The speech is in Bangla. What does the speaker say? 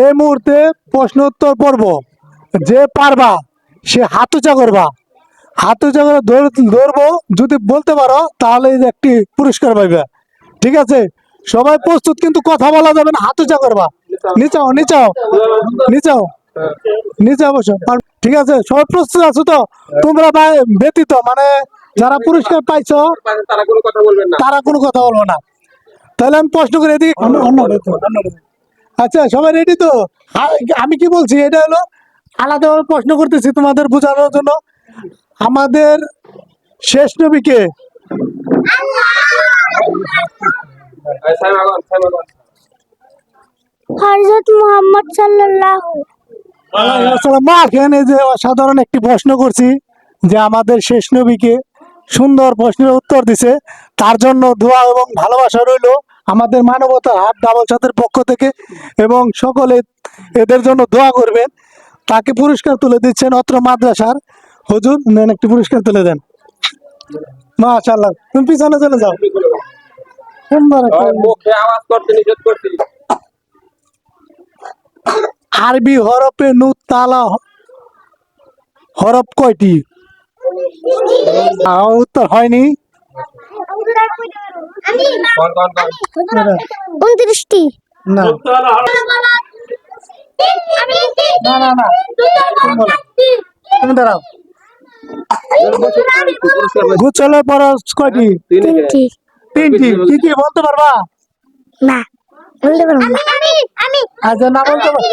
এই মুহূর্তে প্রশ্ন উত্তর পর্ব। যে পারবা সে হাত উঁচা করবা। হাত উঁচা করে ধর- ধরবো যদি বলতে পারো তাহলে একটি পুরস্কার পাইবে। ঠিক আছে? সবাই প্রস্তুত কিন্তু কথা বলা যাবে না হাত উঁচা করবা। নিচাও নিচাও নিচাও নিচে বসো। আর ঠিক আছে সবাই প্রস্তুত আছো তো? তোমরা ব্যতীত মানে যারা পুরস্কার পাইছো তারা কোনো কথা বলবেন না। তারা কোনো কথা বলব না। তাহলে আমি প্রশ্ন করে এদিকে অন্য- অন্য। আচ্ছা সবাই রেডি তো? আমি কি বলছি এটা হলো আলাদাভাবে প্রশ্ন করতেছি তোমাদের বোঝানোর জন্য। আমাদের শেষ নবীকে হযরত মুহাম্মদ সাল্লাল্লাহু আসলে মা এখানে যে অসাধারণ একটি প্রশ্ন করছি যে আমাদের শেষ নবীকে সুন্দর প্রশ্নের উত্তর দিছে। তার জন্য দোয়া এবং ভালোবাসা রইল। আমাদের মানবতার হাত ডাবল ছাতের পক্ষ থেকে এবং সকলে এদের জন্য দোয়া করবেন। তাকে পুরস্কার তুলে দিচ্ছেন অত্র মাদ্রাসার। হুজুর নেন একটি পুরস্কার তুলে দেন। মাশাআল্লাহ। তুমি পিছনে চলে যাও। আরবি হরফে নু তালা হরফ কয়টি? উত্তর হয়নি। উনত্রিশটি না না না না তুমি দাঁড়াও গুছলে পরশ কয়টি তিনটি তিনটি কি কি বলতে পারবা না বলতে পারব না আমি আমি আচ্ছা না বলতে পারবা